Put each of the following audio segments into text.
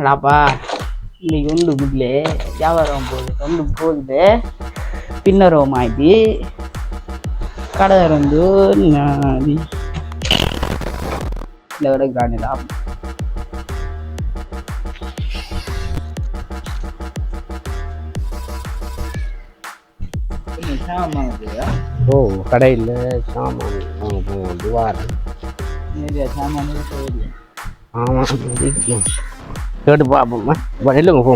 அடாப்பா இன்னைக்கு ஒன்று இல்லை. வியாபாரம் போகுது ஒன்று போகுது. பின்னரம் ஆயிடுச்சு கடை நாடி. இல்லை விட காணிடா ஓ கடையில் சாமான் வாங்க போவோம் போகுது ஆமாம் வீட்டில் கேட்டு பார்ப்போம்மா இல்லைங்க போ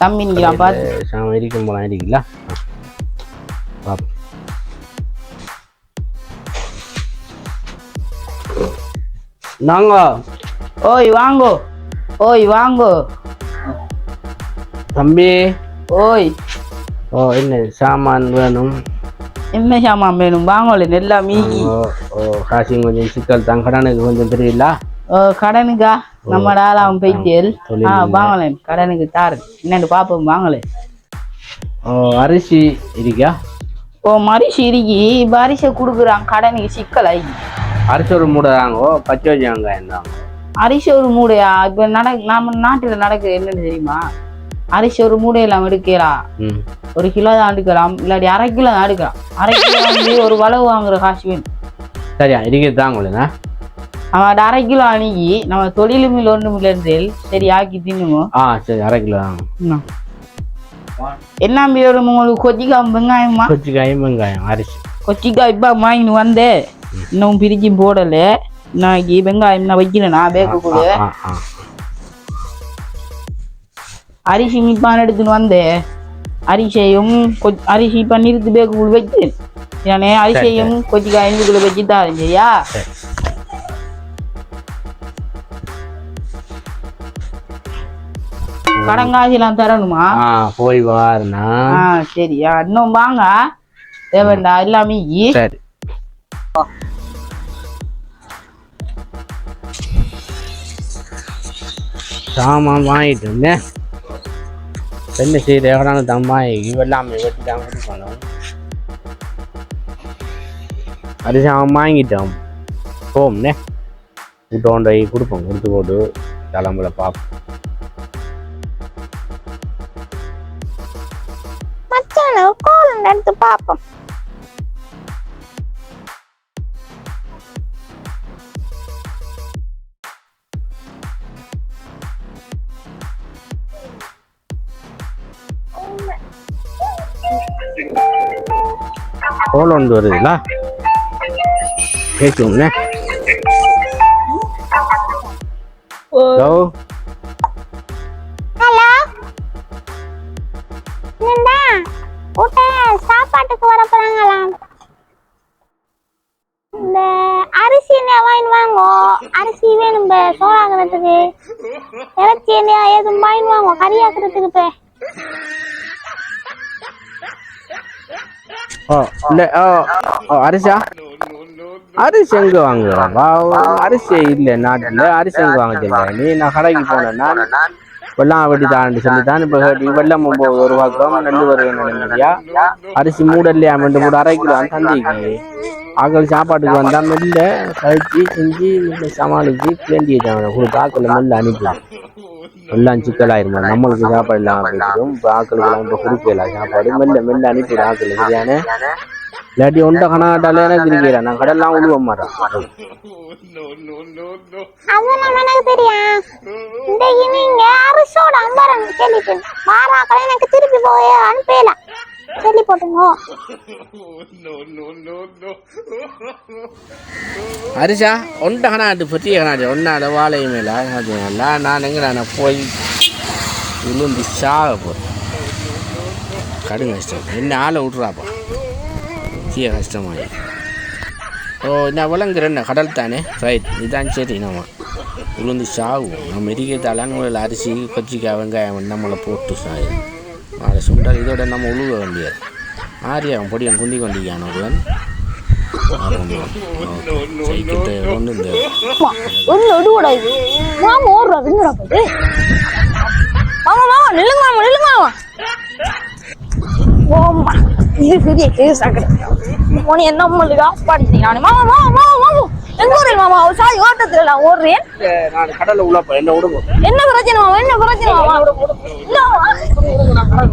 தம்பி நிற்கிறான் பார்த்து சாமான் இருக்கும் போலாம் இருக்கீங்களா பார்ப்போம் நாங்க ஓய் வாங்கோ ஓய் வாங்கோ தம்பி ஓய் ஓ என்ன சாமான் வேணும் என்ன சாமான் வேணும் வாங்கோல நெல்லா மீகி ஓ காசு கொஞ்சம் சிக்கல் தான் கடனுக்கு கொஞ்சம் தெரியல கடனுக்கா? நம்ம அவன் போயிட்டேல் ஆ. வாங்கலேன் கடனுக்கு தாரு. என்னன்னு பாப்போம் வாங்கலே. ஓ அரிசி இருக்கா? ஓ மரிசி இருக்கி. பரிசை கொடுக்குறான் கடனுக்கு சிக்கலாகி அரிசி ஒரு மூடை தாங்கோ பச்சை வச்சு வெங்காயம் தாங்க அரிசி ஒரு மூடையா? இப்ப நட நம்ம நாட்டுல நடக்குது என்னன்னு தெரியுமா? அரிசி ஒரு மூடையெல்லாம் எடுக்கலாம் ஒரு கிலோ தான் எடுக்கலாம் இல்லாட்டி அரை கிலோ தான் எடுக்கலாம். அரை கிலோ ஒரு வளவு வாங்குற காசு வேணும். சரியா இருக்கிறது தாங்களேண்ணா அவன் அரை கிலோ அணுகி நம்ம தொழிலும் ஒன்றும் இருந்து சரி ஆக்கி தின்னுங்க ஆ சரி அரை கிலோ என்ன? பேரும் உங்களுக்கு கொச்சிக்காய் வெங்காயமா? கொச்சிக்காயும் வெங்காயம் அரிசி. கொச்சிக்காய் இப்போ வாங்கிட்டு வந்தேன் இன்னும் பிரிச்சும் போடல. நாளைக்கு வெங்காயம் நான் வைக்கிறேன் நான் பேக்கக்குள்ள அரிசி மிப்பான் எடுத்துன்னு வந்தேன் அரிசியையும் கொ- அரிசி இப்போ நிறுத்து பேக்குள்ள வைக்கிறேன் நானே அரிசியையும் கொச்சிக்காயும் இதுக்குள்ள வச்சு தான் சரியா கடங்காசிலாம் தரணுமா? போய் ஆ சரியா. இன்னும் வாங்க. தேவண்டா எல்லாமே. சரி. சாமான் வாங்கிட்டு இருந்தேன் என்ன செய்யுது எவ்வளோ தம்மாய் இவெல்லாமே வெட்டி தான் கொடுக்கணும் அது சாமான் வாங்கிட்டோம். போம்னே. போய் கொடுப்போம். கொடுத்து போட்டு கிளம்புல பார்ப்போம். கோலம் எடுத்து பாப்போம் கோலம் ஒன்று வருதுல்ல பேசுவோம்னே ஹலோ அரிசி என்ன வாங்கி வாங்கோ. அரிசி வேணும் பே சோறாக்குறதுக்கு இறைச்சி என்ன ஏதும் வாங்கி வாங்கோ கறி ஆக்குறதுக்கு பே ஓ இல்லை ஓ ஓ அரிசா? அரிசி எங்க வாங்குறான்? அரிசி இல்லை நாட்டில் அரிசி எங்க வாங்க நீ நான் கடைக்கு போனேன் நான் வெள்ளம் வெட்டி தாண்டி சொல்லி தான் இப்போ வெள்ளம் ஒம்பது ஒரு பக்கம் நெல் வருவேன் இல்லையா? அரிசி மூடல்லையா? ரெண்டு மூணு அரை கிலோ தந்திக்கு ஆக்கள் சாப்பாட்டுக்கு வந்தால் மெல்ல கழிச்சு செஞ்சு மெல்ல சமாளித்து வச்சாங்க. கொடுத்து ஆக்கள் மெல்ல அனுப்பலாம் எல்லாம் சிக்கலாயிருமா? நம்மளுக்கு சாப்பாடு இல்லாமல் போயிடும். இப்போ ஆக்களுக்கெல்லாம் இப்போ கொடுக்கலாம் சாப்பாடு மெல்ல மெல்ல அனுப்பிடும் ஆக்கள் சரியான? இல்லாட்டி ஒன்றை கணக்காட்டாலே எனக்கு இருக்கிறேன் நான் கடல்லாம் உழுவ மாட்டேன். அதெல்லாம் எனக்கு தெரியும் இந்த நீங்க அரிசோட அம்பரம் கேள்விட்டு மாறாக்களை எனக்கு திருப்பி போய் போட்டுங்க அரிசா ஒன்றை கணாட்டு பெரிய கணாட்டு ஒன்னாட வாழை மேலே அதனால நான் எங்கே நான் போய் விழுந்து சாக போகிறேன் கடும் கஷ்டம். என்ன ஆளை விட்றாப்பா பெரிய கஷ்டமாயி. ஓ நான் விளங்குறேன் கடல் தானே? ரைட் இதான் சரி நம்ம உளுந்து சாகுவோம். நம்ம இருக்கிறதால உங்களை அரிசி கொச்சிக்காய் வெங்காயம் நம்மளை போட்டு சாய் அதை சுண்டல் இதோட நம்ம உழுவ வேண்டியது. ஆரியாவும் பொடியன் குந்தி கொண்டிக்கான ஒருவன் சைக்கிட்ட கொண்டு இந்த ஒரு நடுவோட இது. மாமா ஓடுறா விங்குறா போது மாமா மாமா நில்லுங்க மாமா நில்லுங்க மாமா ஓம்மா இது பெரிய கேஸ் ஆகுது போனி என்ன உங்களுக்கு ஆஃப் பண்ணிட்டீங்க மாமா மாமா மாமா மாமா எங்க ஓடுறீங்க மாமா சாய் ஓட்டத்துல நான் ஓடுறேன். நான் கடல்ல உள்ள போய் என்ன விடுங்க? என்ன பிரச்சனை மாமா? என்ன பிரச்சனை மாமா? இல்ல மாமா. கடல்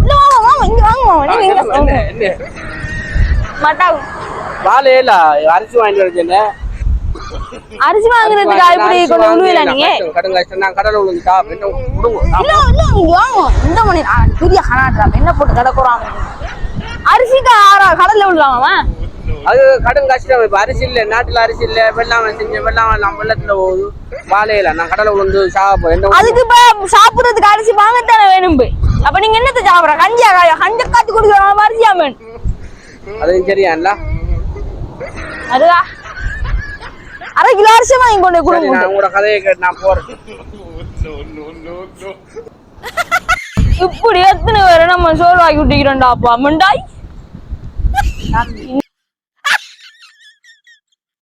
இல்ல மாமா மாமா இங்க வாங்க மாமா. நீங்க இங்க. என்ன? மாட்டாங்க வாழையில அரிசி வாங்கிட்டு வரச்சேன் அரிசி வாங்குறதுக்கு இப்படி கொண்டு விழுவல நீங்க? கடன் கஷ்டம் நான் கடல்ல விழுந்துட்டா என்ன இல்ல இல்ல நீங்க வாங்க இந்த மணி பெரிய கனாட்ரா என்ன போட்டு கிடக்குறாங்க அரிசிக்கு ஆறா கடல்ல விழுவாங்க அது கடன் கஷ்டம். இப்ப அரிசி இல்ல நாட்டுல அரிசி இல்ல வெள்ளாம செஞ்ச வெள்ளாம எல்லாம் வெள்ளத்துல போகுது. வாழையில நான் கடலை விழுந்து சாப்ப என்ன அதுக்கு இப்ப சாப்பிடுறதுக்கு அரிசி வாங்கத்தானே வேணும் போய். அப்ப நீங்க என்னத்த சாப்பிடுற? கஞ்சியா காயா? கஞ்ச காத்து குடிக்கிற அரிசியா வேணும்? அதுவும் சரியா இல்ல? அதுவா அரை கிலோ அரிசி வாங்கி கொண்டு கொடுங்க. நான் உங்களோட கதையை கேட்டு நான் போறேன். இப்படி எத்தனை பேரை நம்ம சோறு வாங்கி விட்டுக்கிறோம்டா அப்பா மண்டாய்